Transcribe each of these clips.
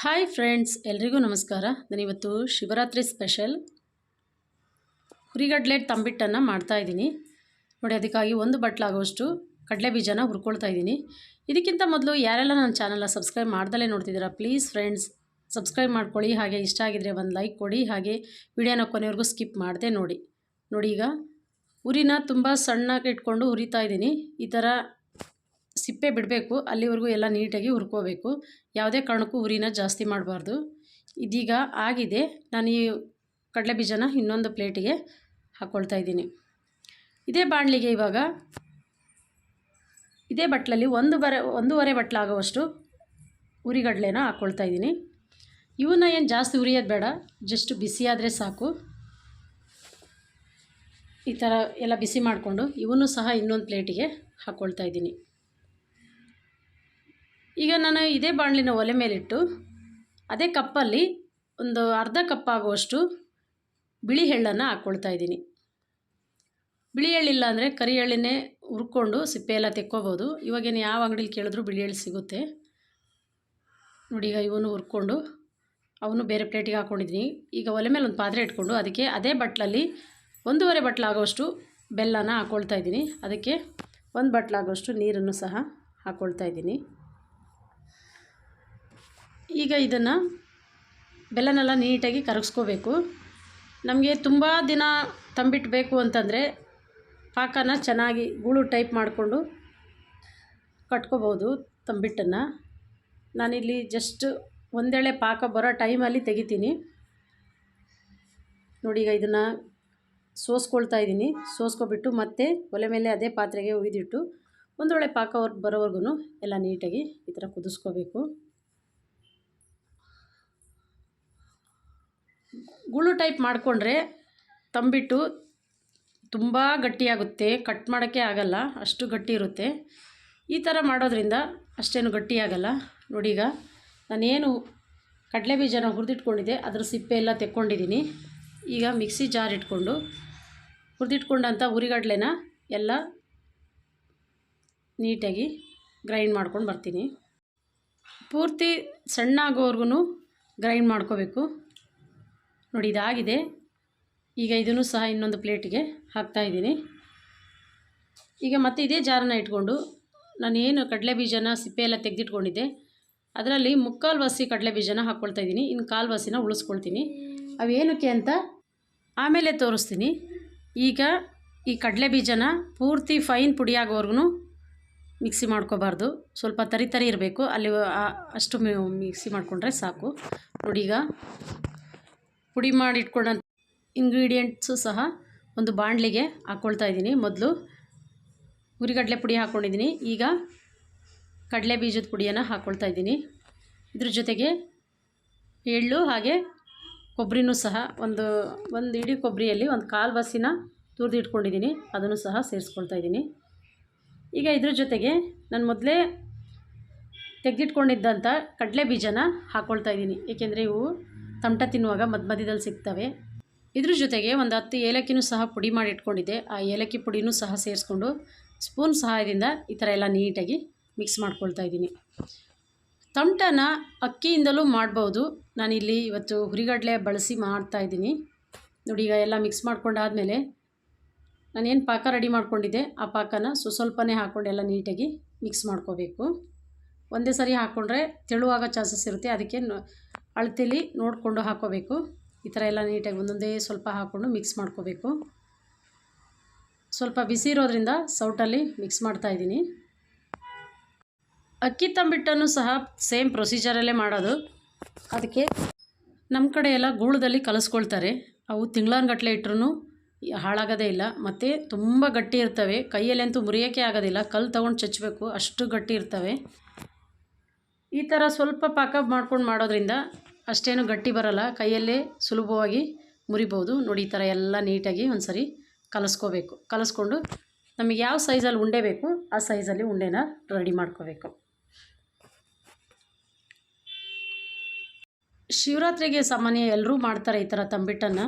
Hi friends, ಎಲ್ರಿಗೂ ನಮಸ್ಕಾರ. ನಾನಿವತ್ತು ಶಿವರಾತ್ರಿ ಸ್ಪೆಷಲ್. ಹುರಿಗಡಲೆ ತಂಬಿಟ್ಟನ್ನು ಮಾಡ್ತಾಯಿದ್ದೀನಿ ನೋಡಿ, ಅದಕ್ಕಾಗಿ ಒಂದು ಬಟ್ಲಾಗುವಷ್ಟು ಕಡಲೆ ಬೀಜನ ಹುರ್ಕೊಳ್ತಾ ಇದ್ದೀನಿ. ಇದಕ್ಕಿಂತ ಮೊದಲು ಯಾರೆಲ್ಲ ನನ್ನ ಚಾನಲ್ನ ಸಬ್ಸ್ಕ್ರೈಬ್ ಮಾಡ್ದಲೇ ನೋಡ್ತಿದ್ದೀರಾ, ಪ್ಲೀಸ್ ಫ್ರೆಂಡ್ಸ್, ಸಬ್ಸ್ಕ್ರೈಬ್ ಮಾಡ್ಕೊಳ್ಳಿ. ಹಾಗೆ ಇಷ್ಟ ಆಗಿದ್ರೆ ಒಂದು ಲೈಕ್ ಕೊಡಿ. ಹಾಗೆ ವಿಡಿಯೋನ ಕೊನೆವರೆಗೂ ಸ್ಕಿಪ್ ಮಾಡದೆ ನೋಡಿ. ನೋಡಿ ಈಗ, ಹುರಿನ ತುಂಬ ಸಣ್ಣಗೆ ಇಟ್ಕೊಂಡು ಹುರಿತಾ ಇದ್ದೀನಿ. ಈ ಥರ ಸಿಪ್ಪೆ ಬಿಡಬೇಕು, ಅಲ್ಲಿವರೆಗೂ ಎಲ್ಲ ನೀಟಾಗಿ ಹುರ್ಕೋಬೇಕು. ಯಾವುದೇ ಕಾರಣಕ್ಕೂ ಉರಿನ ಜಾಸ್ತಿ ಮಾಡಬಾರ್ದು. ಇದೀಗ ಆಗಿದೆ. ನಾನು ಈ ಕಡಲೆ ಬೀಜನ ಇನ್ನೊಂದು ಪ್ಲೇಟಿಗೆ ಹಾಕ್ಕೊಳ್ತಾ ಇದ್ದೀನಿ. ಇದೇ ಬಾಣಲಿಗೆ ಇವಾಗ ಇದೇ ಬಟ್ಲಲ್ಲಿ ಒಂದು ಬರೆ, ಒಂದೂವರೆ ಬಟ್ಲಾಗುವಷ್ಟು ಉರಿಗಡಲೆನ ಹಾಕ್ಕೊಳ್ತಾ ಇದ್ದೀನಿ. ಇವನ್ನ ಏನು ಜಾಸ್ತಿ ಉರಿಯೋದು ಬೇಡ, ಜಸ್ಟ್ ಬಿಸಿ ಆದರೆ ಸಾಕು. ಈ ಥರ ಎಲ್ಲ ಬಿಸಿ ಮಾಡಿಕೊಂಡು ಇವನ್ನೂ ಸಹ ಇನ್ನೊಂದು ಪ್ಲೇಟಿಗೆ ಹಾಕ್ಕೊಳ್ತಾ ಇದ್ದೀನಿ. ಈಗ ನಾನು ಇದೇ ಬಾಣಲಿನ ಒಲೆ ಮೇಲಿಟ್ಟು ಅದೇ ಕಪ್ಪಲ್ಲಿ ಒಂದು ಅರ್ಧ ಕಪ್ ಆಗುವಷ್ಟು ಬಿಳಿ ಎಳ್ಳನ್ನು ಹಾಕ್ಕೊಳ್ತಾ ಇದ್ದೀನಿ. ಬಿಳಿ ಎಳ್ಳಿಲ್ಲ ಅಂದರೆ ಕರಿ ಎಳ್ಳಿನೇ ಹುರ್ಕೊಂಡು ಸಿಪ್ಪೆ ಎಲ್ಲ ತೆಕ್ಕೋಬೋದು. ಇವಾಗೇನು ಯಾವ ಅಂಗಡಿಲಿ ಕೇಳಿದ್ರು ಬಿಳಿ ಎಳ್ಳು ಸಿಗುತ್ತೆ. ನೋಡಿ ಈಗ ಇವನು ಹುರ್ಕೊಂಡು ಅವನು ಬೇರೆ ಪ್ಲೇಟಿಗೆ ಹಾಕ್ಕೊಂಡಿದ್ದೀನಿ ಈಗ ಒಲೆ ಮೇಲೆ ಒಂದು ಪಾತ್ರೆ ಇಟ್ಕೊಂಡು ಅದಕ್ಕೆ ಅದೇ ಬಟ್ಲಲ್ಲಿ ಒಂದೂವರೆ ಬಟ್ಲಾಗುವಷ್ಟು ಬೆಲ್ಲನ ಹಾಕ್ಕೊಳ್ತಾ ಇದ್ದೀನಿ. ಅದಕ್ಕೆ ಒಂದು ಬಟ್ಲಾಗುವಷ್ಟು ನೀರನ್ನು ಸಹ ಹಾಕ್ಕೊಳ್ತಾ ಇದ್ದೀನಿ. ಈಗ ಇದನ್ನು ಬೆಲ್ಲನೆಲ್ಲ ನೀಟಾಗಿ ಕರಗಿಸ್ಕೋಬೇಕು. ನಮಗೆ ತುಂಬ ದಿನ ತಂಬಿಟ್ಟು ಬೇಕು ಅಂತಂದರೆ ಪಾಕನ ಚೆನ್ನಾಗಿ ಗೂಳು ಟೈಪ್ ಮಾಡಿಕೊಂಡು ಕಟ್ಕೋಬೋದು ತಂಬಿಟ್ಟನ್ನು. ನಾನಿಲ್ಲಿ ಜಸ್ಟ್ ಒಂದೇಳೆ ಪಾಕ ಬರೋ ಟೈಮಲ್ಲಿ ತೆಗಿತೀನಿ. ನೋಡಿ ಈಗ ಇದನ್ನು ಸೋಸ್ಕೊಳ್ತಾ ಇದ್ದೀನಿ. ಸೋಸ್ಕೊಬಿಟ್ಟು ಮತ್ತೆ ಒಲೆ ಮೇಲೆ ಅದೇ ಪಾತ್ರೆಗೆ ಒಯ್ದಿಟ್ಟು ಒಂದೊಳ್ಳೆ ಪಾಕ ಬರೋವರೆಗೂ ಎಲ್ಲ ನೀಟಾಗಿ ಈ ಥರ ಕುದಿಸ್ಕೋಬೇಕು. ಗುಳು ಟೈಪ್ ಮಾಡಿಕೊಂಡ್ರೆ ತಂಬಿಟ್ಟು ತುಂಬ ಗಟ್ಟಿಯಾಗುತ್ತೆ. ಕಟ್ ಮಾಡೋಕ್ಕೆ ಆಗಲ್ಲ, ಅಷ್ಟು ಗಟ್ಟಿ ಇರುತ್ತೆ. ಈ ಥರ ಮಾಡೋದ್ರಿಂದ ಅಷ್ಟೇನು ಗಟ್ಟಿಯಾಗಲ್ಲ ನೋಡಿ ಈಗ ನಾನೇನು ಕಡಲೆ ಬೀಜನ ಹುರಿದಿಟ್ಕೊಂಡಿದ್ದೆ, ಅದ್ರ ಸಿಪ್ಪೆ ಎಲ್ಲ ತೆಕ್ಕೊಂಡಿದ್ದೀನಿ. ಈಗ ಮಿಕ್ಸಿ ಜಾರ್ ಇಟ್ಕೊಂಡು ಹುರಿದಿಟ್ಕೊಂಡಂಥ ಹುರಿಗಡ್ಲೆನ ಎಲ್ಲ ನೀಟಾಗಿ ಗ್ರೈಂಡ್ ಮಾಡ್ಕೊಂಡು ಬರ್ತೀನಿ. ಪೂರ್ತಿ ಸಣ್ಣ ಆಗೋವರೆಗೂ ಗ್ರೈಂಡ್ ಮಾಡ್ಕೋಬೇಕು. ನೋಡಿ, ಇದಾಗಿದೆ. ಈಗ ಇದನ್ನು ಸಹ ಇನ್ನೊಂದು ಪ್ಲೇಟಿಗೆ ಹಾಕ್ತಾಯಿದ್ದೀನಿ ಈಗ ಮತ್ತೆ ಇದೇ ಜಾರನ್ನ ಇಟ್ಕೊಂಡು ನಾನು ಏನು ಕಡಲೆ ಬೀಜನ ಸಿಪ್ಪೆ ಎಲ್ಲ ತೆಗೆದಿಟ್ಕೊಂಡಿದ್ದೆ. ಅದರಲ್ಲಿ ಮುಕ್ಕಾಲು ಬಸಿ ಕಡಲೆ ಬೀಜನ ಹಾಕ್ಕೊಳ್ತಾ ಇದ್ದೀನಿ. ಇನ್ನು ಕಾಲು ಬಸಿನ ಉಳಿಸ್ಕೊಳ್ತೀನಿ. ಅವೇನಕ್ಕೆ ಅಂತ ಆಮೇಲೆ ತೋರಿಸ್ತೀನಿ. ಈಗ ಈ ಕಡಲೆ ಬೀಜನ ಪೂರ್ತಿ ಫೈನ್ ಪುಡಿ ಮಿಕ್ಸಿ ಮಾಡ್ಕೋಬಾರ್ದು. ಸ್ವಲ್ಪ ತರಿ ತರಿ ಇರಬೇಕು. ಅಲ್ಲಿ ಅಷ್ಟು ಮಿಕ್ಸಿ ಮಾಡಿಕೊಂಡ್ರೆ ಸಾಕು. ನೋಡಿ ಈಗ ಪುಡಿ ಮಾಡಿ ಇಂಗ್ರೀಡಿಯೆಂಟ್ಸು ಸಹ ಒಂದು ಬಾಣಲಿಗೆ ಹಾಕ್ಕೊಳ್ತಾ ಇದ್ದೀನಿ. ಮೊದಲು ಹುರಿಗಡಲೆ ಪುಡಿ ಹಾಕ್ಕೊಂಡಿದ್ದೀನಿ ಈಗ ಕಡಲೆ ಬೀಜದ ಪುಡಿಯನ್ನು ಹಾಕ್ಕೊಳ್ತಾ ಇದ್ದೀನಿ. ಇದ್ರ ಜೊತೆಗೆ ಎಳ್ಳು ಹಾಗೆ ಕೊಬ್ಬರಿನೂ ಸಹ ಒಂದು ಒಂದು ಇಡೀ ಕೊಬ್ಬರಿಯಲ್ಲಿ ಒಂದು ಕಾಲು ಬಸ್ಸಿನ ತುರಿದು ಇಟ್ಕೊಂಡಿದ್ದೀನಿ ಅದನ್ನು ಸಹ ಸೇರಿಸ್ಕೊಳ್ತಾ ಇದ್ದೀನಿ. ಈಗ ಇದ್ರ ಜೊತೆಗೆ ನಾನು ಮೊದಲೇ ತೆಗೆದಿಟ್ಕೊಂಡಿದ್ದಂಥ ಕಡಲೆ ಬೀಜನ ಹಾಕ್ಕೊಳ್ತಾ ಇದ್ದೀನಿ. ಏಕೆಂದರೆ ಇವು ತಮಟ ತಿನ್ನುವಾಗ ಮಧ್ಯ ಮಧ್ಯದಲ್ಲಿ ಸಿಗ್ತವೆ. ಇದ್ರ ಜೊತೆಗೆ ಒಂದು ಹತ್ತು ಏಲಕ್ಕಿನೂ ಸಹ ಪುಡಿ ಮಾಡಿ ಇಟ್ಕೊಂಡಿದ್ದೆ. ಆ ಏಲಕ್ಕಿ ಪುಡಿನೂ ಸಹ ಸೇರಿಸ್ಕೊಂಡು ಸ್ಪೂನ್ ಸಹಾಯದಿಂದ ಈ ಥರ ಎಲ್ಲ ನೀಟಾಗಿ ಮಿಕ್ಸ್ ಮಾಡ್ಕೊಳ್ತಾ ಇದ್ದೀನಿ. ತಮಟನ ಅಕ್ಕಿಯಿಂದಲೂ ಮಾಡ್ಬೋದು. ನಾನಿಲ್ಲಿ ಇವತ್ತು ಹುರಿಗಡಲೆ ಬಳಸಿ ಮಾಡ್ತಾ ಇದ್ದೀನಿ. ನೋಡಿ, ಈಗ ಎಲ್ಲ ಮಿಕ್ಸ್ ಮಾಡ್ಕೊಂಡಾದಮೇಲೆ ನಾನೇನು ಪಾಕ ರೆಡಿ ಮಾಡ್ಕೊಂಡಿದ್ದೆ, ಆ ಪಾಕನ ಸ್ವಸ್ವಲ್ಪನೇ ಹಾಕ್ಕೊಂಡು ಎಲ್ಲ ನೀಟಾಗಿ ಮಿಕ್ಸ್ ಮಾಡ್ಕೋಬೇಕು. ಒಂದೇ ಸರಿ ಹಾಕ್ಕೊಂಡ್ರೆ ತೆಳುವಾಗ ಚಾನ್ಸಸ್ ಇರುತ್ತೆ. ಅದಕ್ಕೆ ಅಳತೆಲಿ ನೋಡಿಕೊಂಡು ಹಾಕ್ಕೋಬೇಕು ಈ ಥರ ಎಲ್ಲ ನೀಟಾಗಿ ಒಂದೊಂದೇ ಸ್ವಲ್ಪ ಹಾಕ್ಕೊಂಡು ಮಿಕ್ಸ್ ಮಾಡ್ಕೋಬೇಕು. ಸ್ವಲ್ಪ ಬಿಸಿ ಇರೋದ್ರಿಂದ ಸೌಟಲ್ಲಿ ಮಿಕ್ಸ್ ಮಾಡ್ತಾ ಇದ್ದೀನಿ. ಅಕ್ಕಿ ತಂಬಿಟ್ಟನ್ನು ಸಹ ಸೇಮ್ ಪ್ರೊಸೀಜರಲ್ಲೇ ಮಾಡೋದು. ಅದಕ್ಕೆ ನಮ್ಮ ಕಡೆ ಎಲ್ಲ ಗೂಳದಲ್ಲಿ ಕಲಿಸ್ಕೊಳ್ತಾರೆ. ಅವು ತಿಂಗಳಾನ್ಗಟ್ಲೆ ಇಟ್ಟರು ಹಾಳಾಗೋದೇ ಇಲ್ಲ. ಮತ್ತು ತುಂಬ ಗಟ್ಟಿ ಇರ್ತವೆ. ಕೈಯಲ್ಲಂತೂ ಮುರಿಯೋಕ್ಕೆ ಆಗೋದಿಲ್ಲ. ಕಲ್ಲು ತೊಗೊಂಡು ಚಚ್ಚಬೇಕು ಅಷ್ಟು ಗಟ್ಟಿ ಇರ್ತವೆ. ಈ ಥರ ಸ್ವಲ್ಪ ಪಾಕ ಮಾಡ್ಕೊಂಡು ಮಾಡೋದ್ರಿಂದ ಅಷ್ಟೇನು ಗಟ್ಟಿ ಬರಲ್ಲ. ಕೈಯಲ್ಲೇ ಸುಲಭವಾಗಿ ಮುರಿಬೋದು ನೋಡಿ, ಈ ಥರ ಎಲ್ಲ ನೀಟಾಗಿ ಒಂದು ಸರಿ ಕಲಸ್ಕೋಬೇಕು. ಕಲಸ್ಕೊಂಡು ನಮಗೆ ಯಾವ ಸೈಜಲ್ಲಿ ಉಂಡೆ ಬೇಕು, ಆ ಸೈಜಲ್ಲಿ ಉಂಡೆನ ರೆಡಿ ಮಾಡ್ಕೋಬೇಕು. ಶಿವರಾತ್ರಿಗೆ ಸಾಮಾನ್ಯ ಎಲ್ಲರೂ ಮಾಡ್ತಾರೆ ಈ ಥರ ತಂಬಿಟ್ಟನ್ನು.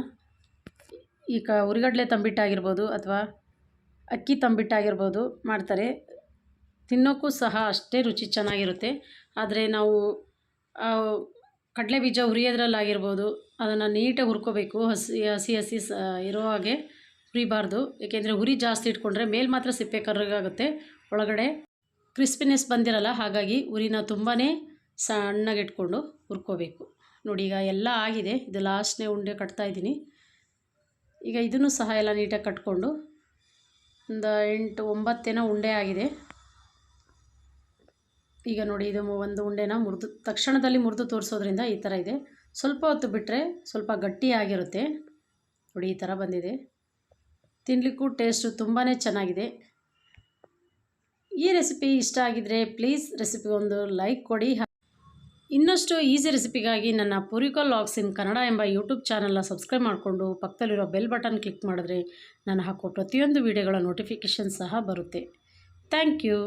ಈಗ ಉರಿಗಡಲೆ ತಂಬಿಟ್ಟಾಗಿರ್ಬೋದು ಅಥವಾ ಅಕ್ಕಿ ತಂಬಿಟ್ಟಾಗಿರ್ಬೋದು ಮಾಡ್ತಾರೆ. ತಿನ್ನೋಕ್ಕೂ ಸಹ ಅಷ್ಟೇ ರುಚಿ ಚೆನ್ನಾಗಿರುತ್ತೆ. ಆದರೆ ನಾವು ಕಡಲೆ ಬೀಜ ಹುರಿಯೋದ್ರಲ್ಲಾಗಿರ್ಬೋದು, ಅದನ್ನು ನೀಟಾಗಿ ಹುರ್ಕೋಬೇಕು, ಹಸಿ ಹಸಿ ಹಸಿ, ಸ, ಇರೋ ಹಾಗೆ ಹುರಿಬಾರ್ದು. ಏಕೆಂದರೆ ಹುರಿ ಜಾಸ್ತಿ ಇಟ್ಕೊಂಡ್ರೆ ಮೇಲೆ ಮಾತ್ರ ಸಿಪ್ಪೆ ಕರ್ರಗಾಗುತ್ತೆ ಒಳಗಡೆ ಕ್ರಿಸ್ಪಿನೆಸ್ ಬಂದಿರಲ್ಲ, ಹಾಗಾಗಿ ಉರಿನ ತುಂಬಾ ಸಣ್ಣಗೆ ಇಟ್ಕೊಂಡು ಹುರ್ಕೋಬೇಕು. ನೋಡಿ, ಈಗ ಎಲ್ಲ ಆಗಿದೆ. ಇದು ಲಾಸ್ಟ್ನೇ ಉಂಡೆ ಕಟ್ತಾ ಇದ್ದೀನಿ. ಈಗ ಇದನ್ನು ಸಹ ಎಲ್ಲ ನೀಟಾಗಿ ಕಟ್ಕೊಂಡು ಒಂದು ಎಂಟು ಒಂಬತ್ತೇನೋ ಉಂಡೆ ಆಗಿದೆ. ಈಗ ನೋಡಿ ಇದು ಒಂದು ಉಂಡೆನ ಮುರಿದು ತಕ್ಷಣದಲ್ಲಿ ಮುರಿದು ತೋರಿಸೋದ್ರಿಂದ ಈ ಥರ ಇದೆ. ಸ್ವಲ್ಪ ಹೊತ್ತು ಬಿಟ್ಟರೆ ಸ್ವಲ್ಪ ಗಟ್ಟಿಯಾಗಿರುತ್ತೆ ನೋಡಿ ಈ ಥರ ಬಂದಿದೆ. ತಿನ್ನಲಿಕ್ಕೂ ಟೇಸ್ಟು ತುಂಬಾ ಚೆನ್ನಾಗಿದೆ. ಈ ರೆಸಿಪಿ ಇಷ್ಟ ಆಗಿದರೆ ಪ್ಲೀಸ್ ರೆಸಿಪಿ ಒಂದು ಲೈಕ್ ಕೊಡಿ. ಇನ್ನಷ್ಟು ಈಸಿ ರೆಸಿಪಿಗಾಗಿ ನನ್ನ ಪುರಿಕೋ ಲಾಗ್ಸ್ ಇನ್ ಕನ್ನಡ ಎಂಬ ಯೂಟ್ಯೂಬ್ ಚಾನಲ್ನ ಸಬ್ಸ್ಕ್ರೈಬ್ ಮಾಡಿಕೊಂಡು ಪಕ್ಕದಲ್ಲಿರೋ ಬೆಲ್ ಬಟನ್ ಕ್ಲಿಕ್ ಮಾಡಿದ್ರೆ ನಾನು ಹಾಕೋ ಪ್ರತಿಯೊಂದು ವಿಡಿಯೋಗಳ ನೋಟಿಫಿಕೇಷನ್ ಸಹ ಬರುತ್ತೆ. Thank you.